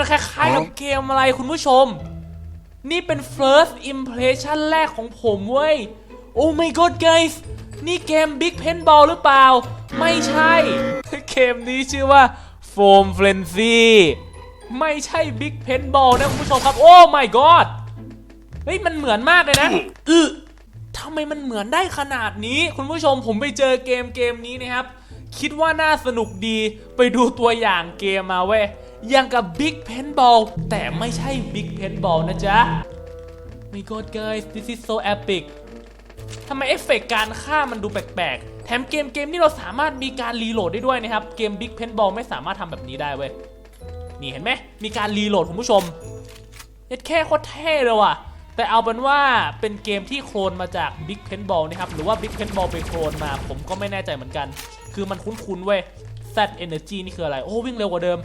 มันคล้ายๆกับเกมอะไรคุณผู้ชม นี่เป็น first impression แรกของผมเว้ย โอ้ my god guys นี่เกม Big Paintball หรือเปล่า ไม่ใช่ เกมนี้ชื่อว่า Foam Frenzy ไม่ใช่ Big Paintball นะคุณผู้ชมครับ โอ้ my god เฮ้ย มันเหมือนมากเลยนะอือทำไมมันเหมือนได้ขนาดนี้ คุณผู้ชมผมไปเจอเกมเกมนี้นะครับ คิดว่าน่าสนุกดีไปดูตัวอย่างเกมมาเว้ย อย่างกับ Big Paintball แต่ไม่ใช่ Big Paintball นะจ๊ะ My god guys this is so epic ทำไมเอฟเฟกต์การฆ่ามันดูแปลกๆ แถมเกมเกมนี้เราสามารถมีการรีโหลดได้ด้วยนะครับ เกม Big Paintball ไม่สามารถทำแบบนี้ได้เว้ย นี่เห็นไหม มีการรีโหลดคุณผู้ชมเอ็ดแค่โคตรเท่เลยว่ะ แต่เอาเป็นว่าเป็นเกมที่โคลนมาจาก Big Paintball นะครับ หรือว่า Big Paintball ไปโคลนมา ผมก็ไม่แน่ใจเหมือนกัน คือมันคุ้นๆเว้ย Z Energy นี่คืออะไร โอ้วิ่งเร็วกว่าเดิม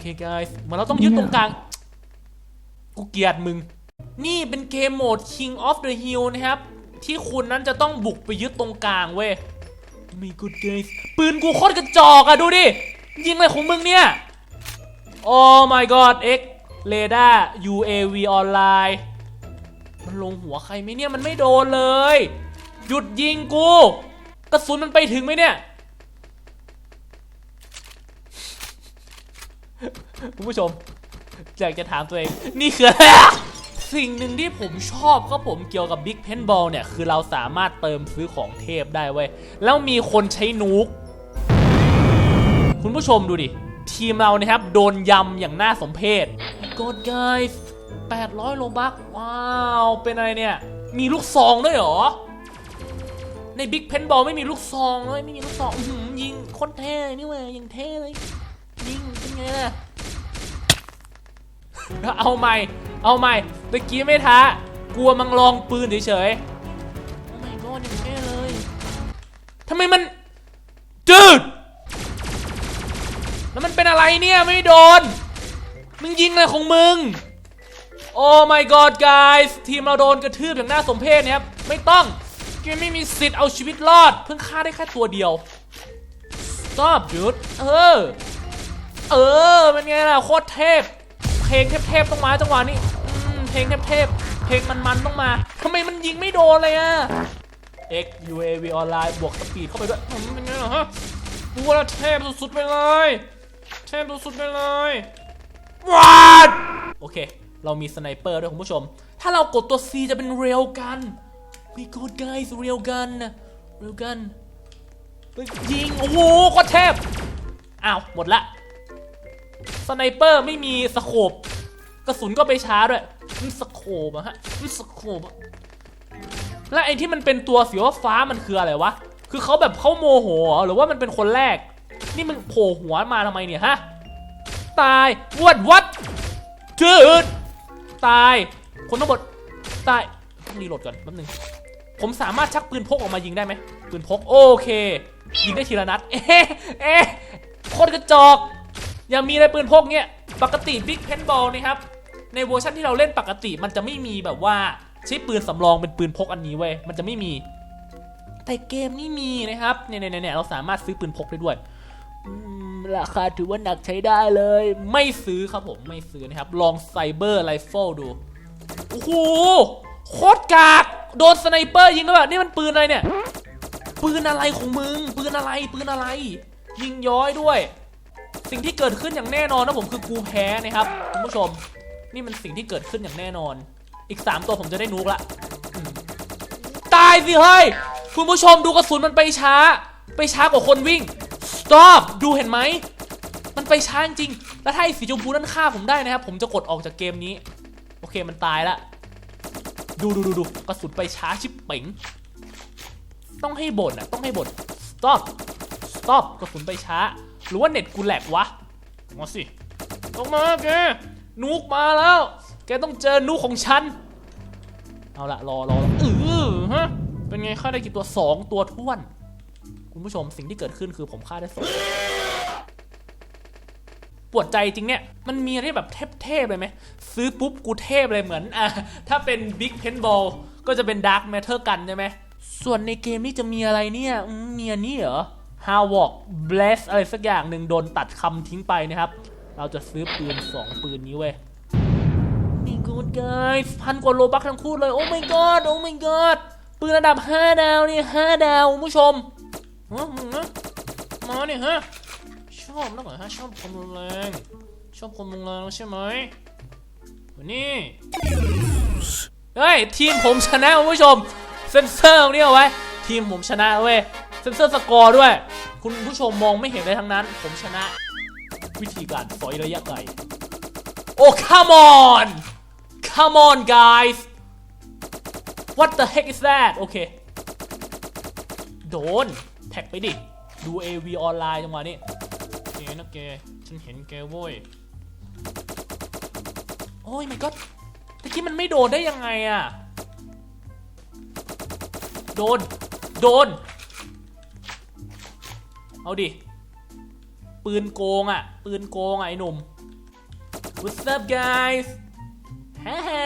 เค guys มันเราต้องยึดตรงกลาง กูเกลียดมึง นี่เป็นเกมโหมด King of the Hill นะครับ ที่คุณนั้นจะต้องบุกไปยึดตรงกลางเว้ยมีกูเกสปืนกูโคตรกระจอกอะดูดิ ยิงอะไรของมึงเนี่ยโอ้ my god X เรดา UAV ออนไลน์มันลงหัวใครไหมเนี่ย มันไม่โดนเลย หยุดยิงกู กระสุนมันไปถึงไหมเนี่ย คุณผู้ชมอยากจะถามตัวเองนี่คืออะไรสิ่งหนึ่งที่ผมชอบก็ผมเกี่ยวกับ Big Paintball เนี่ย คือเราสามารถเติมซื้อของเทพได้เว้ย แล้วมีคนใช้นูก คุณผู้ชมดูดิ ทีมเรานะครับ โดนยำอย่างน่าสมเพชกด guys 800 โลบักว้าว เป็นอะไรเนี่ย มีลูกซองด้วยเหรอ ใน Big Paintball ไม่มีลูกซองเลยไม่มีลูกซองอยิงโคตรเท่นี่เว้ยยิงเท่เลย ไงล่ะ เอาใหม่ เอาใหม่ตะกี้ไม่ท้า กลัวมังลองปืนเฉยๆโอ้ my god อย่างเท่เลยทำไมมัน จืด แล้วมันเป็นอะไรเนี่ยไม่โดน มึงยิงอะไรของมึง โอ้ my god guys ทีมเราโดนกระทืบอย่างน่าสมเพชนะครับ ไม่ต้องแกไม่มีสิทธิ์เอาชีวิตรอด เพิ่งฆ่าได้แค่ตัวเดียว stop dude เออ เออเป็นไงล่ะโคตรเทพ เพลงเทพๆต้องมาจังหวะนี้อืมเพลงเทพๆเพลงมันๆต้องมาทำไมมันยิงไม่โดนเลยอะ X UAV ออนไลน์บวกสปีดเข้าไปด้วยอืมเป็นไงล่ะฮะกูว่าเทพสุดๆไปเลย เทพสุดๆไปเลยว้าดโอเค เรามีสไนเปอร์ด้วยคุณผู้ชม ถ้าเรากดตัว C จะเป็นเรียลกัน We good guys เรียลกันเรียลกันยิง โอ้โหโคตรเทพ อ้าว หมดละ สไนเปอร์ไม่มีสโคปกระสุนก็ไปช้าด้วยนี่สโคปอะฮะนี่สโคปอะและไอ้ที่มันเป็นตัวสีฟ้ามันคืออะไรวะ คือเขาแบบเขาโมโหหรือว่ามันเป็นคนแรก นี่มึงโผล่หัวมาทำไมเนี่ยฮะ ตายวัดวัดจืดตาย คนทั้งหมดตายรีโหลดก่อนแป๊บนึง ผมสามารถชักปืนพกออกมายิงได้ไหมปืนพกโอเค ยิงได้ทีละนัด เอ๊ะเอ๊ะคตรกระจอก ยังมีอะไรปืนพกเนี่ยปกติ Big Paintball นะครับในเวอร์ชันที่เราเล่นปกติมันจะไม่มีแบบว่าใช้ปืนสำรองเป็นปืนพกอันนี้เว้ยมันจะไม่มี แต่เกมนี้มีนะครับเนี่ยเนี่ยเนี่ยเราสามารถซื้อปืนพกได้ด้วยราคาถือว่าหนักใช้ได้เลย ไม่ซื้อครับผมไม่ซื้อนะครับ ลองไซเบอร์ไรเฟิลดูโอ้โหโคตรกากโดนสไนเปอร์ยิงแล้วแบบนี่มันปืนอะไรเนี่ย ปืนอะไรของมึง ปืนอะไรปืนอะไร ยิงย้อยด้วย สิ่งที่เกิดขึ้นอย่างแน่นอนนะผมคือกูแพ้นะครับคุณผู้ชม นี่มันสิ่งที่เกิดขึ้นอย่างแน่นอน อีก 3 ตัวผมจะได้นุกละตายสิเฮ้ยคุณผู้ชมดูกระสุนมันไปช้า ไปช้ากว่าคนวิ่ง stop ดูเห็นไหมมันไปช้าจริงแล้วถ้าไอ้สีชมพูนั้นฆ่าผมได้นะครับ ผมจะกดออกจากเกมนี้ โอเคมันตายละดูดูดูดูกระสุนไปช้าชิบเป๋งต้องให้บ่นอะ ต้องให้บ่น stop stop กระสุนไปช้า หรือว่าเน็ตกูแหลกวะมาสิลงมาแกนุกมาแล้ว แกต้องเจอนุกของฉัน เอาละรอรอเออฮะ เป็นไงฆ่าได้กี่ตัวสองตัวท้วน คุณผู้ชมสิ่งที่เกิดขึ้นคือผมฆ่าได้สองปวดใจจริงเนี่ย มันมีอะไรแบบเทพๆเลยไหม ซื้อปุ๊บกูเทพเลยเหมือนอะถ้าเป็น Big Paintball ก็จะเป็น Dark Matter กันใช่ไหม ส่วนในเกมนี้จะมีอะไรเนี่ย มีอันนี้เหรอ h a w o k Bless อะไรสักอย่างหนึ่งโดนตัดคำทิ้งไปนะครับ เราจะซื้อปืน 2 ปืนนี้เว้ยนี่กูด guys พันกว่าโลบักทั้งคู่เลย โอ้ my god โอ้ my god ปืนระดับ 5 ดาวนี่5ดาวคุณผู้ชมฮะมึงนะมาเนี่ยฮะ ชอบนักเหรอฮะ ชอบความรุนแรง ชอบความรุนแรงใช่ไหมวันนี้เฮ้ย ทีมผมชนะคุณผู้ชม เซนเซอร์ตรงนี้เอาไว้ ทีมผมชนะเว้ย ซนเซอร์สกอร์ด้วย คุณผู้ชมมองไม่เห็นเลยทั้งนั้น ผมชนะ วิธีการสอยระยะไกล โอ้ come on come on guys what the heck is that โอเค โดน แท็กไปดิ ดู AV ออนไลน์จังหวะนี้เกนะแกฉันเห็นแกโว้ย โอ้ย my god ตะกี้มันไม่โดนได้ยังไงอะโดน โดน เอาดิ ปืนโกงอะ ปืนโกงอะไอ้หนุ่ม What's up guys แฮ่แฮ่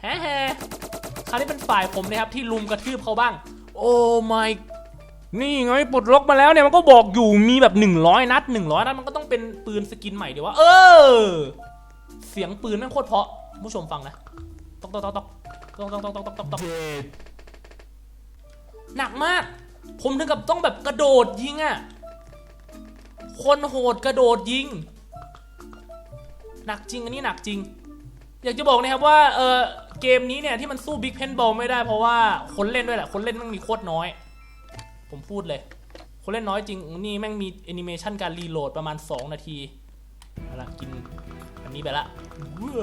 แฮ่แฮ่คราวนี้เป็นฝ่ายผมนะครับที่ลุมกระทืบเขาบ้าง โอ้ my นี่ไงปลดล็อกมาแล้วเนี่ยมันก็บอกอยู่มีแบบ 100 นัด 100 นัดมันก็ต้องเป็นปืนสกินใหม่เดี๋ยวว่า เออ เสียงปืนแม่งโคตรเพาะ ผู้ชมฟังนะตอกตอกตอกตอกตอกตอกตอกตอกตอกตอกตอกหนักมาก ผมถึงกับต้องแบบกระโดดยิงอะคนโหดกระโดดยิง หนักจริงอันนี้หนักจริง อยากจะบอกนะครับว่าเออเกมนี้เนี่ยที่มันสู้บิ๊กเพนบอลไม่ได้เพราะว่าคนเล่นด้วยแหละ คนเล่นม่งมีโคตรน้อย ผมพูดเลย คนเล่นน้อยจริง นี่แม่งมีแอนิเมชันการรีโหลดประมาณ 2 นาทีเอาละกินอันนี้ไปละ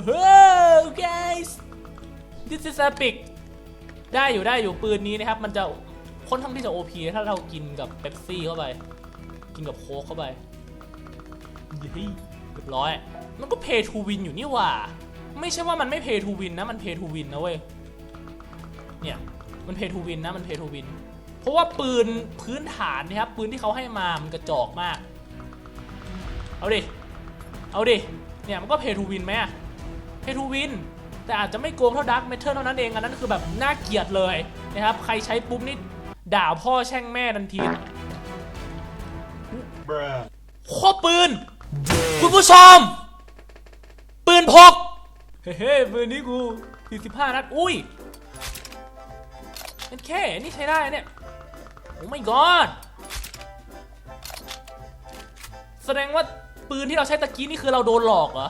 ว้าว guys this is epic ได้อยู่ได้อยู่ปืนนี้นะครับ มันจะ ค่อนข้างที่จะ OP ถ้าเรากินกับเป๊ปซี่เข้าไป กินกับโค้กเข้าไปเย้เรียบร้อย มันก็ pay to win อยู่นี่หว่า ไม่ใช่ว่ามันไม่ pay to win นนะ มัน pay to win นนะเว้ย เนี่ย มัน pay to win นนะ มัน pay to win เพราะว่าปืนพื้นฐานนะครับ ปืนที่เขาให้มา มันกระจอกมาก เอาดิ เอาดิ เนี่ยมันก็ pay to win ไหมอะ pay to win แต่อาจจะไม่โกงเท่า Dark Matter เท่านั้นเอง อันนั้นคือแบบน่าเกลียดเลยนะครับ ใครใช้ปุ๊บนี่ ด่าพ่อแช่งแม่ทันที Bruh. โคปืน คุณผู้ชม ปืนพก เฮ้ยปืนนี้กู 45 นัด อุ้ยเป็นแค่นี่ใช้ได้เนี่ย โอ้ my god แสดงว่าปืนที่เราใช้ตะกี้นี่คือเราโดนหลอกเหรอ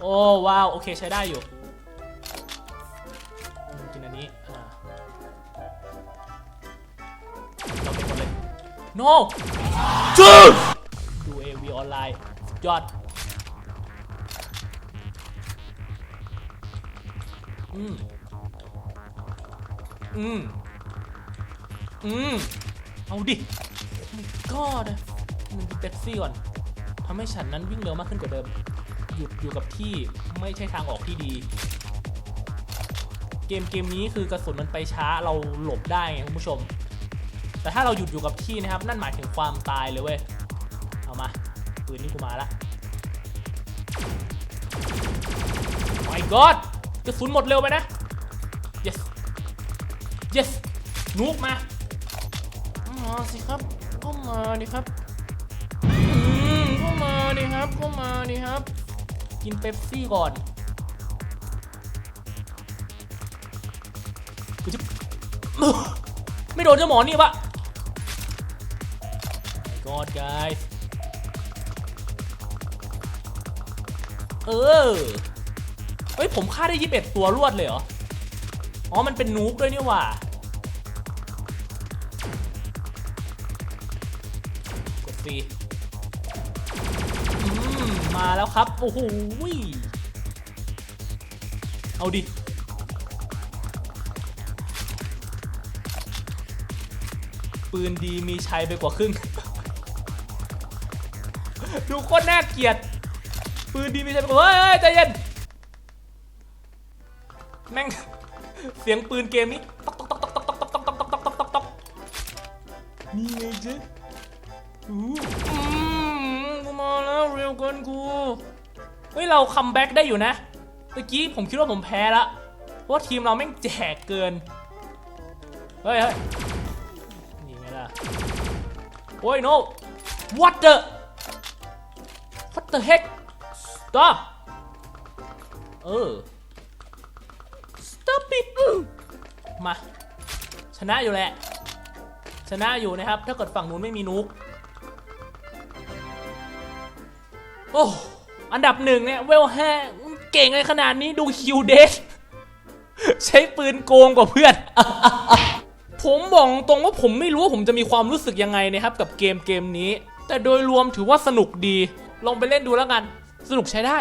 โอ้ว้าว โอเคใช้ได้อยู่กินอันนี้ no จูดู AV ออนไลน์สุดยอดอืมอืมอืมเอาดิก็นะมันกินเป๊ปซี่ก่อนทำให้ฉันนั้นวิ่งเร็วมากขึ้นกว่าเดิม หยุดอยู่กับที่ไม่ใช่ทางออกที่ดี เกมเกมนี้คือกระสุนมันไปช้าเราหลบได้ไงคุณผู้ชม แต่ถ้าเราหยุดอยู่กับที่นะครับ นั่นหมายถึงความตายเลยเว้ย เอามาปืนนี้กูมาละ my god กระสุนหมดเร็วไปนะ yes yes นุกมามาสิครับก็มาดิครับอืมก็มาดิครับก็มาดิครับ กินเป๊ปซี่ก่อนกูจะไม่โดนเจ้าหมอนี่ปะ My God guys เออ เฮ้ย ผมฆ่าได้ 21 ตัวรวดเลยเหรอ อ๋อ มันเป็นนูบด้วยนี่ว่า กดฟรีอืมมาแล้วครับ โอ้โหเอาดิปืนดีมีชัยไปกว่าครึ่ง ดูโคตรน่าเกลียด ปืนดีมีชัยไปกว่าเฮ้ยเฮ้ยใจเย็น แม่ง เสียงปืนเกมนี้ตอกตอกตอกตอกตอกตอกตอกตอกตอกตอกตอกตอกตอกนี่ไงเจ๊อู้อืมกูมาแล้วเร็วเกินกู เฮ้ย เราคัมแบ็กได้อยู่นะเมื่อกี้ผมคิดว่าผมแพ้ละ เพราะว่าทีมเราแม่งแจกเกิน เฮ้ยเฮ้ยนี่ไงล่ะ โอ้ย no what the the heck stop เออ stop it มา ชนะอยู่แหละ ชนะอยู่นะครับ ถ้าเกิดฝั่งนู้นไม่มีนุก โอ้อันดับหนึ่งเนี่ย เวลห้าเก่งเลยขนาดนี้ดูคิวเดชใช้ปืนโกงกว่าเพื่อน ผมบอกตรงว่าผมไม่รู้ว่าผมจะมีความรู้สึกยังไงนะครับ กับเกมเกมนี้ แต่โดยรวมถือว่าสนุกดี ลองไปเล่นดูแล้วกัน สนุกใช้ได้